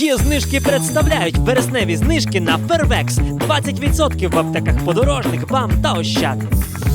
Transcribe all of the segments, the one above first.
Є знижки представляють вересневі знижки на Фервекс. 20% в аптеках подорожник, бам та ощад.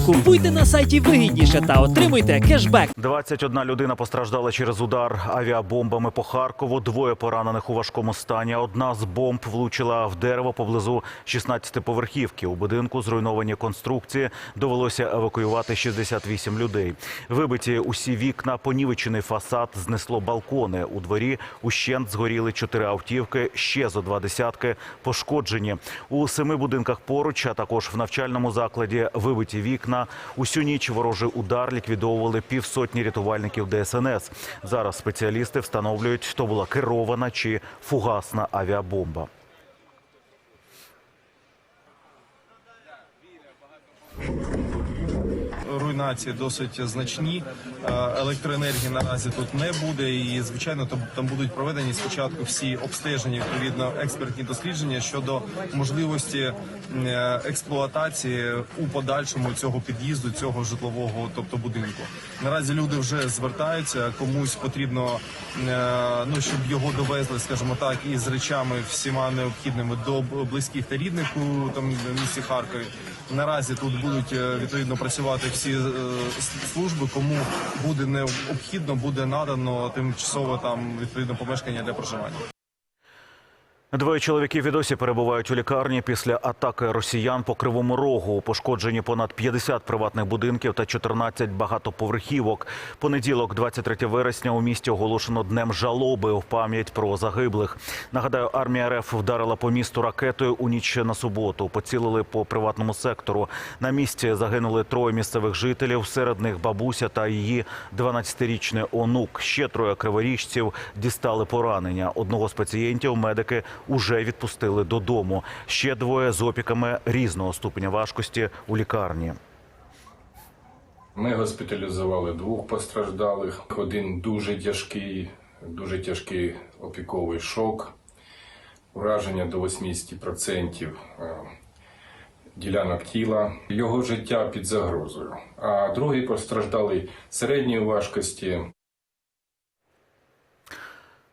Купуйте на сайті вигідніше та отримуйте кешбек. 21 людина постраждала через удар авіабомбами по Харкову. Двоє поранених у важкому стані. Одна з бомб влучила в дерево поблизу 16-поверхівки. У будинку зруйновані конструкції. Довелося евакуювати 68 людей. Вибиті усі вікна, понівечений фасад, знесло балкони. У дворі ущент згоріли чотири автівки. Ще зо два десятки пошкоджені. У семи будинках поруч, а також в навчальному закладі вибиті вікна. Усю ніч ворожий удар ліквідовували півсотні рятувальників ДСНС. Зараз спеціалісти встановлюють, то була керована чи фугасна авіабомба. Руйнації досить значні. Е, Електроенергії наразі тут не буде, і звичайно, там, будуть проведені спочатку всі обстеження, відповідно експертні дослідження щодо можливості е, експлуатації у подальшому цього під'їзду, цього житлового, тобто будинку. Наразі люди вже звертаються, комусь потрібно, е, ну щоб його довезли, скажімо так, із речами всіма необхідними до близьких та рідних у там місті Харкові. Наразі тут будуть відповідно працювати всі служби. Кому буде необхідно, буде надано тимчасово там відповідно помешкання для проживання. Двоє чоловіків і досі перебувають у лікарні після атаки росіян по кривому рогу. Пошкоджені понад 50 приватних будинків та 14 багатоповерхівок. Понеділок, 23 вересня, у місті оголошено днем жалоби в пам'ять про загиблих. Нагадаю, армія РФ вдарила по місту ракетою у ніч на суботу. Поцілили по приватному сектору. На місці загинули троє місцевих жителів. Серед них бабуся та її 12-річний онук. Ще троє криворіжців дістали поранення. Одного з пацієнтів медики уже відпустили додому. Ще двоє з опіками різного ступеня важкості у лікарні. Ми госпіталізували двох постраждалих. Один дуже тяжкий, дуже тяжкий опіковий шок, ураження до 80% е, ділянок тіла. Його життя під загрозою. А другий постраждалий середньої важкості.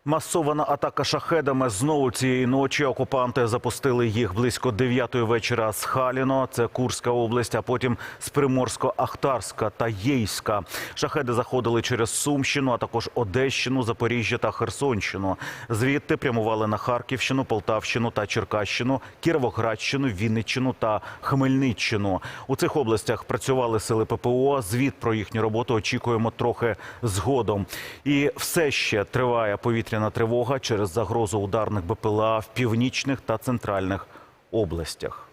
Масована атака шахедами знову цієї ночі. Окупанти запустили їх близько 9 вечора з Халіно, це Курська область, а потім з Приморсько-Ахтарська та Єйська. Шахеди заходили через Сумщину, а також Одещину, Запоріжжя та Херсонщину. Звідти прямували на Харківщину, Полтавщину та Черкащину, Кіровоградщину, Вінниччину та Хмельниччину. У цих областях працювали сили ППО. Звіт про їхню роботу очікуємо трохи згодом. І все ще триває повітряна тривога через загрозу ударних БПЛА в північних та центральних областях.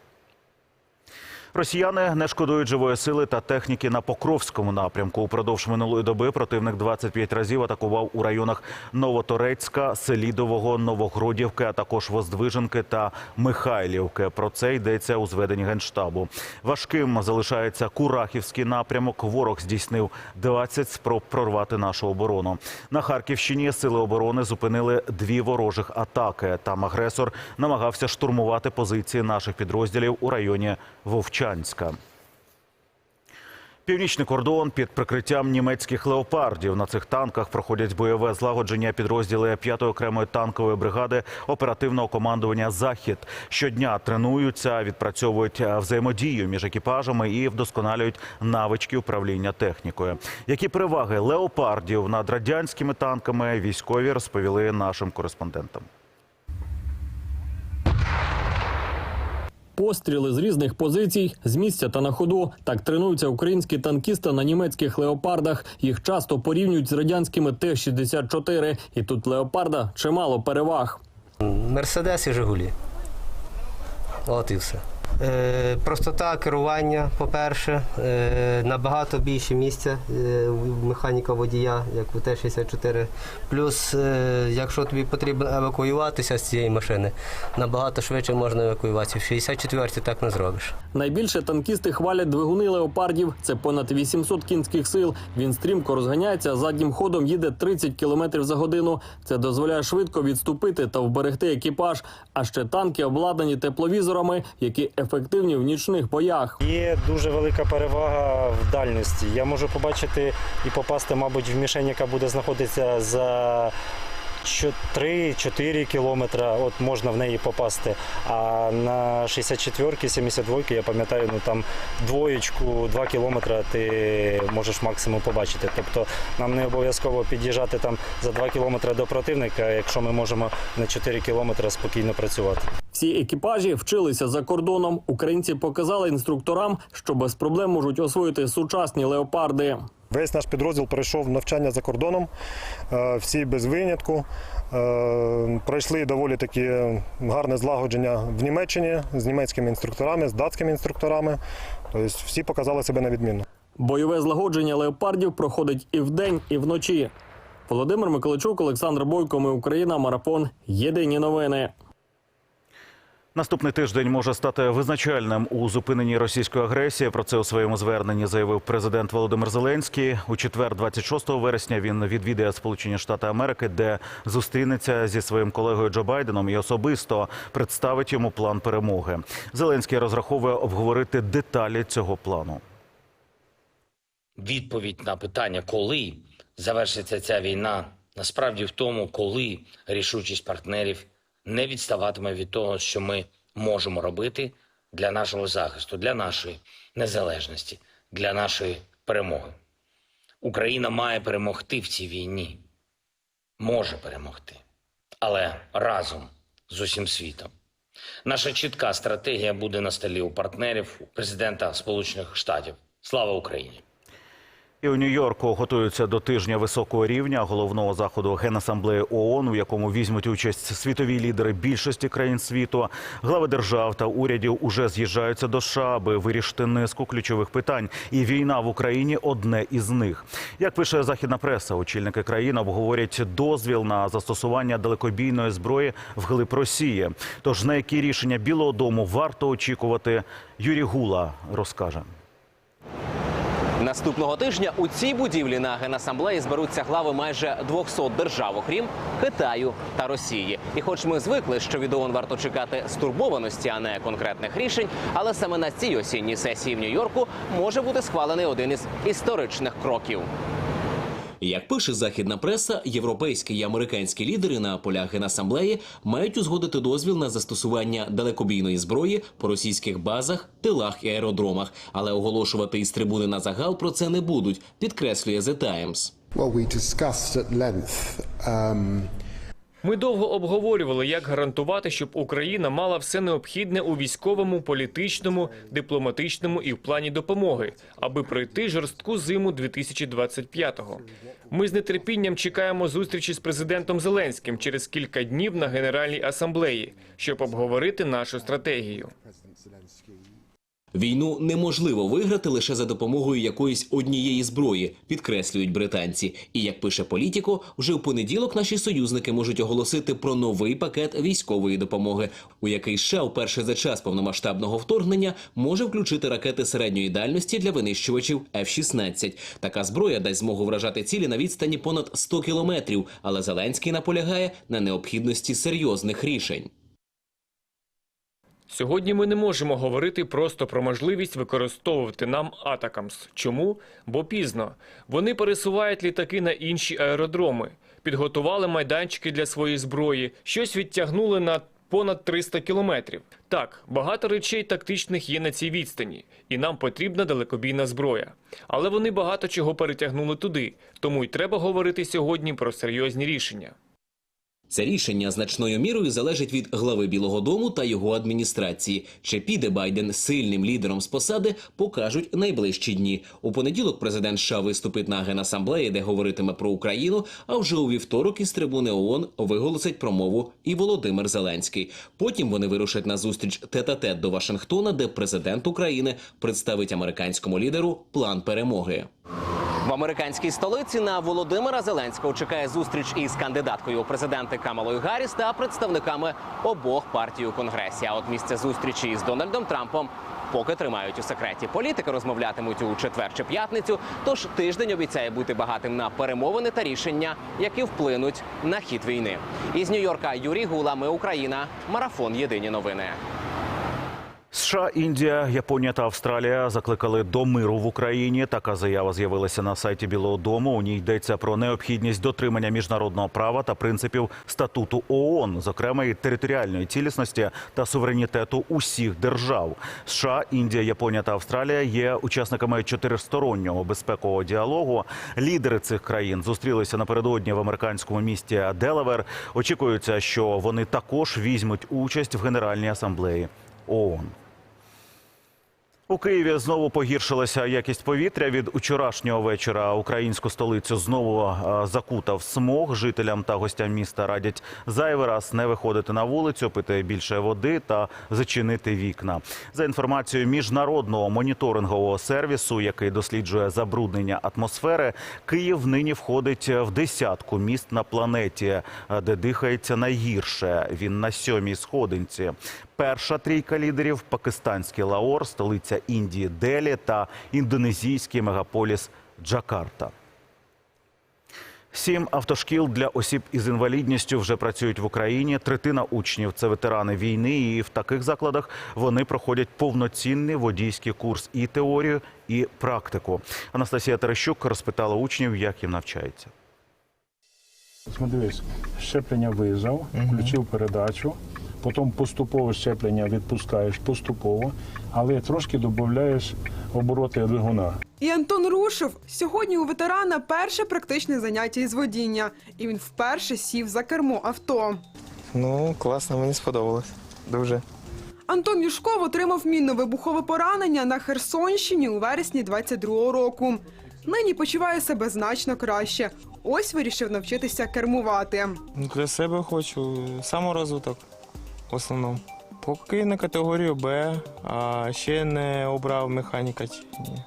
Росіяни не шкодують живої сили та техніки на Покровському напрямку. Упродовж минулої доби противник 25 разів атакував у районах Новоторецька, Селідового, Новогродівки, а також Воздвиженки та Михайлівки. Про це йдеться у зведенні генштабу. Важким залишається Курахівський напрямок. Ворог здійснив 20 спроб прорвати нашу оборону. На Харківщині сили оборони зупинили дві ворожих атаки. Там агресор намагався штурмувати позиції наших підрозділів у районі Вовчанська. Північний кордон під прикриттям німецьких леопардів. На цих танках проходять бойове злагодження підрозділи 5-ї окремої танкової бригади оперативного командування Захід. Щодня тренуються, відпрацьовують е, взаємодію між екіпажами і вдосконалюють навички управління технікою. Які переваги леопардів над радянськими танками військові розповіли нашим кореспондентам. Постріли з різних позицій, з місця та на ходу. Так тренуються українські танкісти на німецьких леопардах. Їх часто порівнюють з радянськими Т-64. І тут леопарда чимало переваг. Мерседес і Жигулі. От і все. Е, простота керування, по-перше, е, набагато більше місця е, в механіка водія, як у Т-64. Плюс, якщо тобі потрібно евакуюватися з цієї машини, набагато швидше можна евакуюватися. В 64-й так не зробиш. Найбільше танкісти хвалять двигуни леопардів. Це понад 800 кінських сил. Він стрімко розганяється, заднім ходом їде 30 км за годину. Це дозволяє швидко відступити та вберегти екіпаж. А ще танки обладнані тепловізорами, які ефективні в нічних боях. Є дуже велика перевага в дальності. Я можу побачити і попасти, мабуть, в мішень, яка буде знаходитися за 3-4 кілометри, от можна в неї попасти. А на 64-ки, 72-ки, я пам'ятаю, ну там двоєчку, 2 кілометри ти можеш максимум побачити. Тобто нам не обов'язково під'їжджати там за 2 кілометри до противника, якщо ми можемо на 4 кілометри спокійно працювати. Всі екіпажі вчилися за кордоном. Українці показали інструкторам, що без проблем можуть освоїти сучасні леопарди. Весь наш підрозділ пройшов навчання за кордоном, е, всі без винятку. Е, Пройшли доволі таки гарне злагодження в Німеччині з німецькими інструкторами, з датськими інструкторами. Тобто всі показали себе на відмінно. Бойове злагодження леопардів проходить і вдень, і вночі. Володимир Миколайчук, Олександр Бойко. Ми Україна. Марафон. Єдині новини. Наступний тиждень може стати визначальним у зупиненні російської агресії. Про це у своєму зверненні заявив президент Володимир Зеленський. У четвер, 26 вересня, він відвідає Сполучені Штати Америки, де зустрінеться зі своїм колегою Джо Байденом і особисто представить йому план перемоги. Зеленський розраховує обговорити деталі цього плану. відповідь на питання, коли завершиться ця війна, насправді в тому, коли рішучість партнерів не відставатиме від того, що ми можемо робити для нашого захисту, для нашої незалежності, для нашої перемоги. Україна має перемогти в цій війні, може перемогти, але разом з усім світом. Наша чітка стратегія буде на столі у партнерів у президента Сполучених Штатів. Слава Україні! І у Нью-Йорку готуються до тижня високого рівня головного заходу Генасамблеї ООН, у якому візьмуть участь світові лідери більшості країн світу. Глави держав та урядів уже з'їжджаються до США, аби вирішити низку ключових питань. І війна в Україні одне із них. Як пише західна преса, очільники країн обговорять дозвіл на застосування далекобійної зброї вглиб Росії. Тож на які рішення Білого Дому варто очікувати, Юрій Гула розкаже. Наступного тижня у цій будівлі на генасамблеї зберуться глави майже 200 держав, окрім Китаю та Росії. І, хоч ми звикли, що від ООН варто чекати стурбованості, а не конкретних рішень, але саме на цій осінній сесії в Нью-Йорку може бути схвалений один із історичних кроків. Як пише західна преса, європейські і американські лідери на полях генасамблеї мають узгодити дозвіл на застосування далекобійної зброї по російських базах, тилах і аеродромах, але оголошувати із трибуни на загал про це не будуть, підкреслює The Times. Well, we discussed at length um, Ми довго обговорювали, як гарантувати, щоб Україна мала все необхідне у військовому, політичному, дипломатичному і в плані допомоги, аби пройти жорстку зиму 2025-го. Ми з нетерпінням чекаємо зустрічі з президентом Зеленським через кілька днів на Генеральній асамблеї, щоб обговорити нашу стратегію. Війну неможливо виграти лише за допомогою якоїсь однієї зброї, підкреслюють британці. І як пише політіко, вже у понеділок наші союзники можуть оголосити про новий пакет військової допомоги, у який США вперше за час повномасштабного вторгнення може включити ракети середньої дальності для винищувачів F-16. Така зброя дасть змогу вражати цілі на відстані понад 100 кілометрів. Але Зеленський наполягає на необхідності серйозних рішень. Сьогодні ми не можемо говорити просто про можливість використовувати нам Атакамс. Чому? Бо пізно. Вони пересувають літаки на інші аеродроми, підготували майданчики для своєї зброї, щось відтягнули на понад 300 кілометрів. Так, багато речей тактичних є на цій відстані, і нам потрібна далекобійна зброя. Але вони багато чого перетягнули туди, тому й треба говорити сьогодні про серйозні рішення. Це рішення значною мірою залежить від глави Білого Дому та його адміністрації. Чи піде Байден сильним лідером з посади, покажуть найближчі дні. У понеділок президент США виступить на генасамблеї, де говоритиме про Україну. А вже у вівторок із трибуни ООН виголосить промову і Володимир Зеленський. Потім вони вирушать на зустріч тет-а-тет до Вашингтона, де президент України представить американському лідеру план перемоги. В американській столиці на Володимира Зеленського чекає зустріч із кандидаткою у президенти Камалою Гарріс та представниками обох партій у конгресі. А от місце зустрічі із Дональдом Трампом поки тримають у секреті. Політики розмовлятимуть у четвер чи п'ятницю. Тож тиждень обіцяє бути багатим на перемовини та рішення, які вплинуть на хід війни. Із Нью-Йорка Юрій Гула. Ми Україна. Марафон. Єдині новини. США, Індія, Японія та Австралія закликали до миру в Україні. Така заява з'явилася на сайті Білого Дому. У ній йдеться про необхідність дотримання міжнародного права та принципів статуту ООН, зокрема і територіальної цілісності та суверенітету усіх держав. США, Індія, Японія та Австралія є учасниками чотиристороннього безпекового діалогу. Лідери цих країн зустрілися напередодні в американському місті Делавер. Очікується, що вони також візьмуть участь в Генеральній асамблеї ООН. У Києві знову погіршилася якість повітря. Від учорашнього вечора українську столицю знову е, закутав смог. Жителям та гостям міста радять зайвий раз не виходити на вулицю, пити більше води та зачинити вікна. За інформацією міжнародного моніторингового сервісу, який досліджує забруднення атмосфери, Київ нині входить в десятку міст на планеті, е, де дихається найгірше. Він на сьомій сходинці. Перша трійка лідерів пакистанський Лаор, столиця Індії Делі та індонезійський мегаполіс Джакарта. Сім автошкіл для осіб із інвалідністю вже працюють в Україні. Третина учнів це ветерани війни, і в таких закладах вони проходять повноцінний водійський курс і теорію, і практику. Анастасія Терещук розпитала учнів, як їм навчається. Дивись, щеплення виїжджав, включив передачу, потім поступово щеплення відпускаєш поступово, але трошки додаєш обороти двигуна. І Антон рушив. Сьогодні у ветерана перше практичне заняття із водіння, і він вперше сів за кермо авто. Ну, класно, мені сподобалось. Дуже. Антон Юшков отримав мінно-вибухове поранення на Херсонщині у вересні 22-го року. Нині почуває себе значно краще. Ось вирішив навчитися кермувати. Ну, Для себе хочу саморозвиток в основному. Поки на категорію Б, а ще не обрав механіка. чи ні.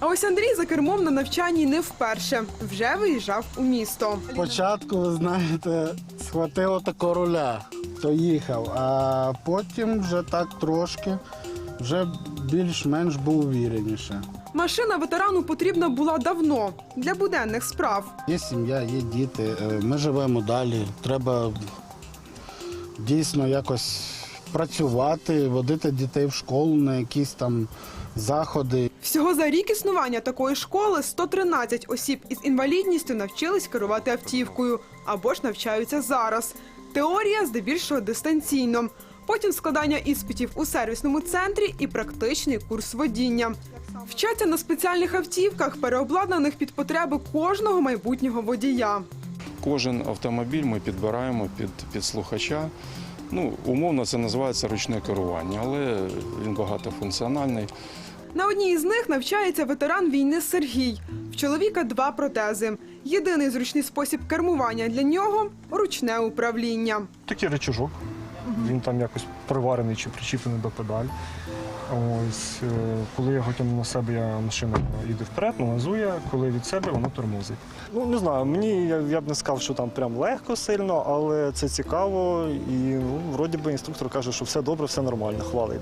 А ось Андрій за кермом на навчанні не вперше. Вже виїжджав у місто. Спочатку, ви знаєте, схватило тако руля, то їхав, а потім вже так трошки, вже більш-менш був увіреніше. Машина ветерану потрібна була давно для буденних справ. Є сім'я, є діти, е, ми живемо далі. Треба дійсно якось працювати, водити дітей в школу на якісь там заходи. Всього за рік існування такої школи 113 осіб із інвалідністю навчились керувати автівкою або ж навчаються зараз. Теорія здебільшого дистанційно. Потім складання іспитів у сервісному центрі і практичний курс водіння. Вчаться на спеціальних автівках, переобладнаних під потреби кожного майбутнього водія. Кожен автомобіль ми підбираємо під, під слухача. Ну, умовно це називається ручне керування, але він багатофункціональний. На одній із них навчається ветеран війни Сергій. В чоловіка два протези. Єдиний зручний спосіб кермування для нього ручне управління. Такий речажок. Він там якось приварений чи причіплений до педаль. Ось, е, коли я його тягну на себе, я машина йде вперед, газує, коли від себе воно тормозить. Ну не знаю, мені я, я б не сказав, що там прям легко сильно, але це цікаво. І ну, вроді би інструктор каже, що все добре, все нормально, хвалить.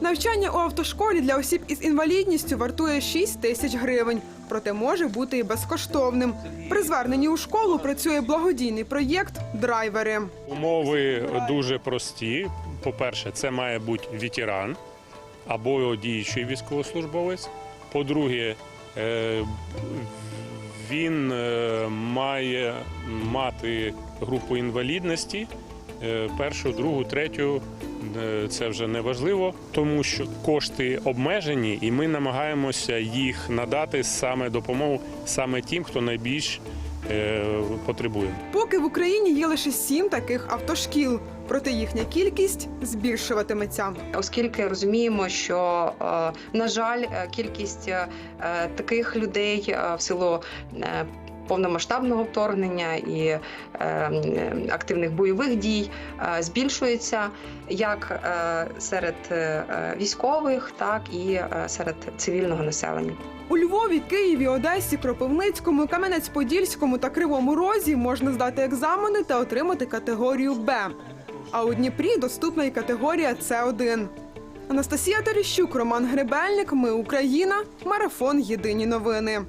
Навчання у автошколі для осіб із інвалідністю вартує 6 тисяч гривень, проте може бути і безкоштовним. При зверненні у школу працює благодійний проєкт Драйвери. Умови дуже прості. По-перше, це має бути ветеран або діючий військовослужбовець. По-друге, е, він е, має мати групу інвалідності е, першу, другу, третю. Це вже не важливо, тому що кошти обмежені, і ми намагаємося їх надати саме допомогу саме тим, хто найбільш потребує. Поки в Україні є лише сім таких автошкіл, проте їхня кількість збільшуватиметься. оскільки розуміємо, що е, на жаль, е, кількість е, таких людей в е, повномасштабного вторгнення і е, активних бойових дій е, збільшується як е, серед е, військових, так і е, серед цивільного населення. У Львові, Києві, Одесі, Кропивницькому, Кам'янець-Подільському та Кривому Розі можна здати екзамени та отримати категорію Б. А у Дніпрі доступна і категорія С1. Анастасія Терещук, Роман Гребельник. Ми Україна. Марафон. Єдині новини.